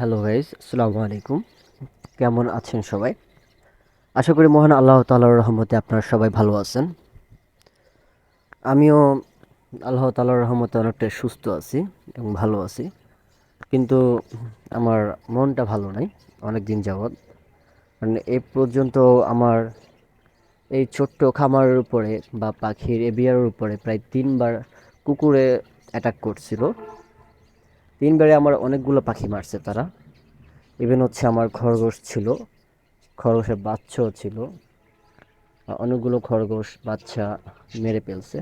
Hello guys আসসালামু আলাইকুম। কেমন আছেন সবাই? আশা করি মহান আল্লাহ তালার রহমতে আপনারা সবাই ভালো আছেন। আমিও আল্লাহ তালার রহমতে অনেকটা সুস্থ আছি এবং ভালো আছি। কিন্তু আমার মনটা ভালো নাই অনেক দিন যাবৎ। মানে এ পর্যন্ত আমার এই ছোট্ট খামারের উপরে বা পাখির এবিয়ারের উপরে প্রায় তিনবার কুকুরে অ্যাটাক করছিল। তিনবারে আমার অনেকগুলো পাখি মারছে তারা। ইভেন হচ্ছে আমার খরগোশ ছিল, খরগোশের বাচ্চাও ছিল। অনেকগুলো খরগোশ, বাচ্চা মেরে ফেলছে।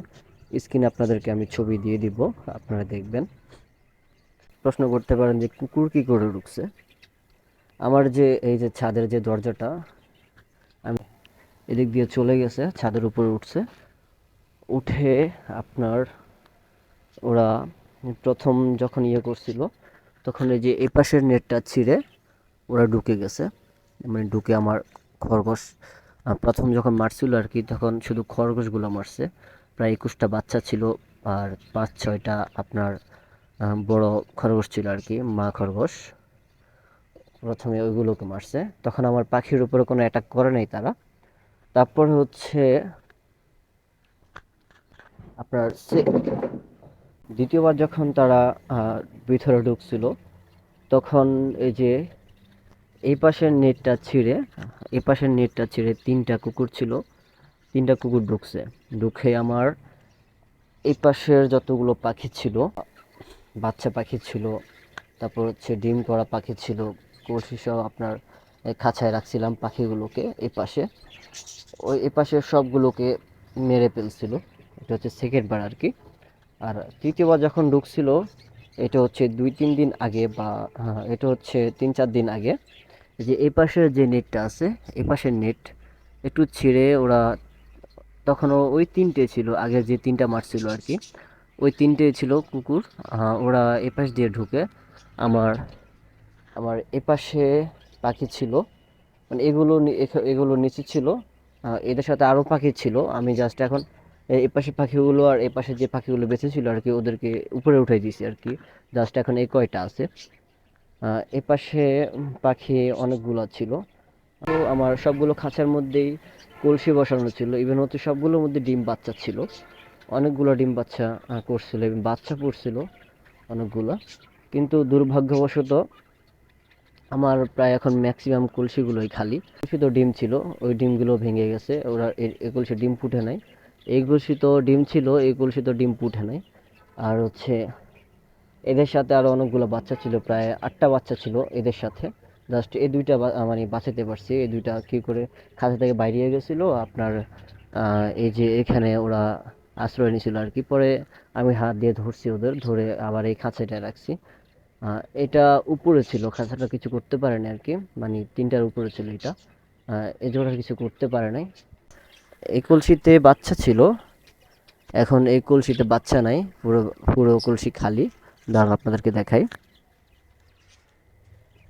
স্ক্রিনে আপনাদেরকে আমি ছবি দিয়ে দিব, আপনারা দেখবেন। প্রশ্ন করতে পারেন যে কুকুর কী করে ঢুকছে আমার যে এই যে ছাদের যে দরজাটা, আমি এদিক দিয়ে চলে গেছে, ছাদের উপরে উঠছে। উঠে আপনার ওরা প্রথম যখন ইয়ে করছিল, তখন এই যে এই পাশের নেটটা ছিঁড়ে ওরা ঢুকে গেছে। মানে ঢুকে আমার খরগোশ প্রথম যখন মারছিল আর কি, তখন শুধু খরগোশগুলো মারছে। প্রায় একুশটা বাচ্চা ছিল আর পাঁচ, ছয়টা আপনার বড় খরগোশ ছিল আর কি, মা খরগোশ। প্রথমে ওইগুলোকে মারছে। তখন আমার পাখির উপরে কোনো অ্যাটাক করে নাই তারা। তারপর হচ্ছে আপনার দ্বিতীয়বার যখন তারা ভিতরে ঢুকছিল, তখন এই যে এই পাশের নেটটা ছিঁড়ে, এই পাশের নেটটা ছিঁড়ে তিনটা কুকুর ছিল, তিনটা কুকুর ঢুকছে। ঢুকে আমার এই পাশের যতগুলো পাখি ছিল, বাচ্চা পাখি ছিল, তারপর হচ্ছে ডিম করা পাখি ছিল কলসি সব আপনার খাঁচায় রাখছিলাম পাখিগুলোকে এই পাশে। ওই, এই পাশের সবগুলোকে মেরে ফেলছিল। এটা হচ্ছে সেকেন্ড বার আর কি। আর তৃতীয়বার যখন ঢুকছিল এটা হচ্ছে দুই তিন দিন আগে বা হ্যাঁ, এটা হচ্ছে তিন চার দিন আগে যে এই পাশের যে নেটটা আছে এই পাশের নেট একটু ছিঁড়ে ওরা তখনও ওই তিনটে ছিল আগে যে তিনটা মারছিল আর কি ওই তিনটে ছিল কুকুর ওরা এ পাশ দিয়ে ঢুকে আমার আমার এপাশে পাখি ছিল মানে এগুলো এগুলো নিচে ছিল এদের সাথে আরও পাখি ছিল আমি জাস্ট এখন এ- এপাশে পাখিগুলো আর এপাশে যে পাখিগুলো বেঁচে ছিল আর কি ওদেরকে উপরে উঠাই দিয়েছি আর কি। জাস্ট এখন এই কয়টা আছে। এপাশে উম, পাখি অনেকগুলো ছিল। তো আমার সবগুলো খাঁচার মধ্যেই কলসি বসানো ছিল। ইভেন হচ্ছে সবগুলোর মধ্যে ডিম বাচ্চা ছিল। অনেকগুলো ডিম বাচ্চা করছিল এবং বাচ্চা পড়ছিল অনেকগুলো। কিন্তু দুর্ভাগ্যবশত আমার প্রায় এখন ম্যাক্সিমাম কলসিগুলোই খালি। কলসি তো ডিম ছিল ওই ডিমগুলো ভেঙে গেছে। ওরা এ- এই কলসি ডিম ফুটে নাই। এই কলসি তো ডিম ছিল, এই কলসি তো ডিম ফুটে নাই। আর হচ্ছে এদের সাথে আরও অনেকগুলো বাচ্চা ছিল, প্রায় আটটা বাচ্চা ছিল এদের সাথে। জাস্ট এই দুইটা মানে বাঁচাতে পারছি। এই দুইটা কী করে খাঁচা থেকে বাইরে গেছিল, আপনার এই যে এখানে ওরা আশ্রয় নিয়েছিল আর কি। পরে আমি হাত দিয়ে ধরছি ওদের, ধরে আবার এই খাঁচাটা রাখছি। এটা উপরে ছিল, খাঁচাটা কিছু করতে পারে না আর কি। মানে তিনটার উপরে ছিল এটা। জোড়া কিছু করতে পারে নাই। এই কলসিতে বাচ্চা ছিল। এখন এই কলসিতে বাচ্চা নাই, পুরো পুরো কলসি খালি। দাঁড়ান, আপনাদেরকে দেখাই।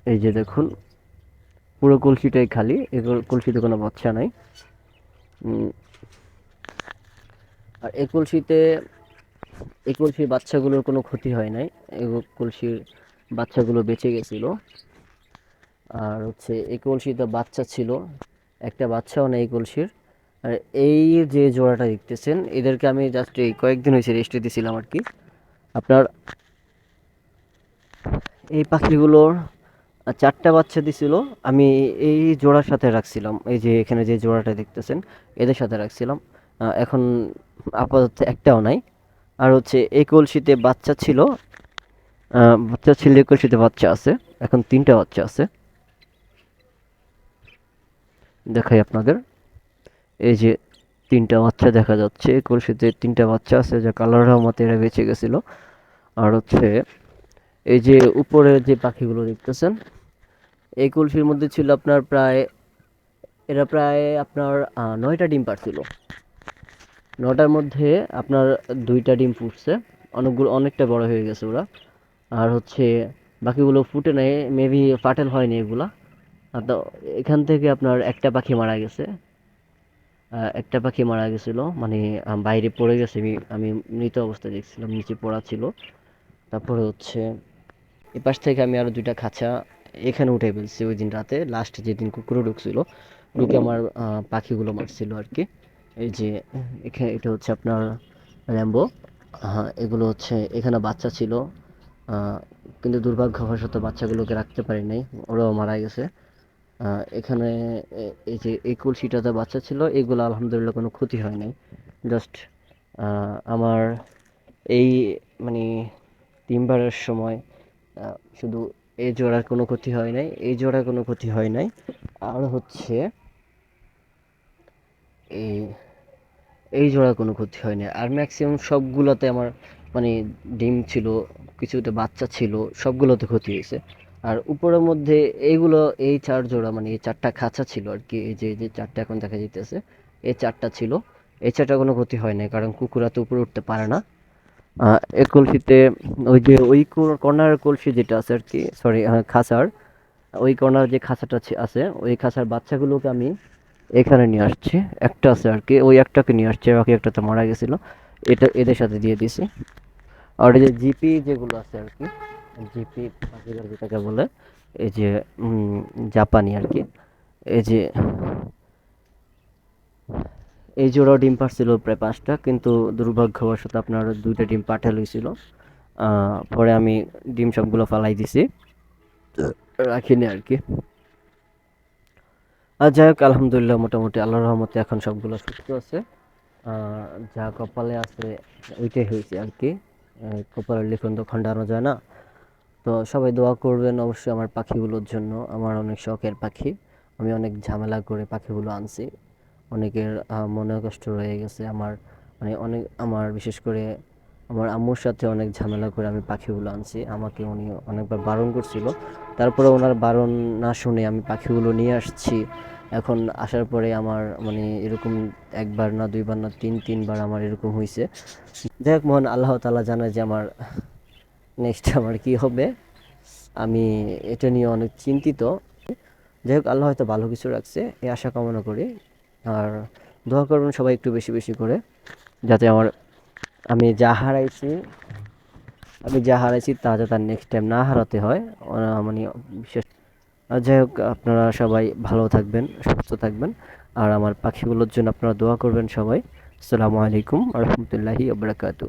এই যে দেখুন, পুরো কলসিটাই খালি, এই কলসিতে কোনো বাচ্চা নাই। আর এই কলসিতে, এই কলসির বাচ্চাগুলোর কোনো ক্ষতি হয় নাই। এই কলসির বাচ্চাগুলো বেঁচে গেছিল। আর হচ্ছে, এই কলসিতে বাচ্চা ছিল। একটা বাচ্চাও নেই এই কলসির। আর এই যে জোড়াটা দেখতেছেন, এদেরকে আমি জাস্ট এই কয়েকদিন হয়েছে রেস্টে দিয়েছিলাম আর কি। আপনার এই পাখিগুলোর চারটা বাচ্চা দিছিল, আমি এই জোড়ার সাথে রাখছিলাম। এই যে এখানে যে জোড়াটা দেখতেছেন, এদের সাথে রাখছিলাম। এখন আপাতত একটাও নাই। আর হচ্ছে এই কলসিতে বাচ্চা ছিল বাচ্চা ছিল, এই কলসিতে বাচ্চা আছে। এখন তিনটা বাচ্চা আছে। দেখাই আপনাদের। এই যে তিনটা বাচ্চা দেখা যাচ্ছে, কলসিতে তিনটা বাচ্চা আছে যা কালার রহমতে এরা বেঁচে গেছিল। আর হচ্ছে এই যে উপরে যে পাখিগুলো দেখতেছেন, এই কলসির মধ্যে ছিল আপনার প্রায়, এরা প্রায় আপনার নয়টা ডিম পারছিল নটার মধ্যে আপনার দুইটা ডিম ফুটছে অনেকগুলো, অনেকটা বড় হয়ে গেছে ওরা। আর হচ্ছে বাকিগুলো ফুটে নেয় মেবি ফাটেল হয়নি এগুলা। এখান থেকে আপনার একটা পাখি মারা গেছে। একটা পাখি মারা গেছিল মানে বাইরে পড়ে গেছে, আমি আমি মৃত অবস্থায় দেখছিলাম, নিচে পড়া ছিল। তারপরে হচ্ছে এপাশ থেকে আমি আরও দুইটা খাঁচা এখানে উঠে ফেলছি ওই দিন রাতে। লাস্ট যেদিন কুকুরও ঢুকছিল, ঢুকে আমার পাখিগুলো মারছিল আর কি এই যে এখানে এটা হচ্ছে আপনার র্যাম্বো। হ্যাঁ এগুলো হচ্ছে, এখানে বাচ্চা ছিল। কিন্তু দুর্ভাগ্যবশত বাচ্চাগুলোকে রাখতে পারি নাই, ওরাও মারা গেছে। এখানে এই যে এই কলসিটাতে বাচ্চা ছিল, এগুলো আলহামদুলিল্লাহ কোনো ক্ষতি হয় নাই। জাস্ট আমার এই মানে তিনবারের সময় শুধু এই জোড়ার কোনো ক্ষতি হয় নাই, এই জোড়ার কোনো ক্ষতি হয় নাই। আর হচ্ছে, এই এই জোড়ার কোনো ক্ষতি হয় না আর ম্যাক্সিমাম সবগুলোতে আমার মানে ডিম ছিল, কিছুতে বাচ্চা ছিল, সবগুলোতে ক্ষতি হয়েছে। আর উপরের মধ্যে এইগুলো, এই চার জোড়া মানে এই চারটা খাঁচা ছিল আর কি, এই যে যে চারটা এখন দেখা যেতেছে এই চারটা ছিল। এই চারটা কোনো ক্ষতি হয় না কারণ কুকুরা তো উপরে উঠতে পারে না। এই কলসিতে, ওই যে, ওই কর্নার কলসি যেটা আছে আর কি সরি খাঁচার, ওই কর্নার যে খাঁচাটা আছে, ওই খাঁচার বাচ্চাগুলোকে আমি এখানে নিয়ে আসছি। একটা আছে আর কি, ওই একটাকে নিয়ে আসছি, বাকি একটা তো মারা গেছিল। এটা, এদের সাথে দিয়ে দিছি। আর এই যে জিপি যেগুলো আছে আর কি জিপি পাখিদের যেটাকে বলে, এই যে জাপানি আর কি, এই যে, এই জোড়াও ডিম পারছিল প্রায় পাঁচটা, কিন্তু দুর্ভাগ্যবশত আপনার দুইটা ডিম পাঠাল হয়েছিল পরে আমি ডিম সবগুলো ফালাই দিছি। রাখিনি আর কি। আর যাই হোক, আলহামদুলিল্লাহ মোটামুটি আল্লাহর রহমতে এখন সবগুলো সুস্থ আছে। যা কপালে আছে, ওইটাই হয়েছে আর কি। কপালের লিখন তো খণ্ডানো যায় না। তো সবাই দোয়া করবেন অবশ্যই আমার পাখিগুলোর জন্য। আমার অনেক শখের পাখি। আমি অনেক ঝামেলা করে পাখিগুলো আনছি। অনেকের মনে কষ্ট রয়ে গেছে। আমার মানে অনেক, আমার বিশেষ করে আমার আম্মুর সাথে অনেক ঝামেলা করে আমি পাখিগুলো আনছি। আমাকে উনি অনেকবার বারণ করছিল। তারপরে ওনার বারণ না শুনে আমি পাখিগুলো নিয়ে আসছি। এখন আসার পরে আমার মানে এরকম একবার না, দুইবার না, তিন, তিনবার আমার এরকম হয়েছে যাই হোক মহান আল্লাহ তালা জানে যে আমার নেক্সট আমার কি হবে? আমি এটা নিয়ে অনেক চিন্তিত। যাই হোক, আল্লাহ হয়তো ভালো কিছু রাখছে, এই আশা কামনা করি। আর দোয়া করবেন সবাই একটু বেশি বেশি করে, যাতে আমার আমি যা হারাইছি, আমি যা হারাইছি তা যাতে তার নেক্সট টাইম না হারাতে হয়। মানে বিশেষ আর যাই হোক, আপনারা সবাই ভালো থাকবেন, সুস্থ থাকবেন। আর আমার পাখিগুলোর জন্য আপনারা দোয়া করবেন সবাই। আসসালামু আলাইকুম রহমতুল্লাহি আবরাকাতু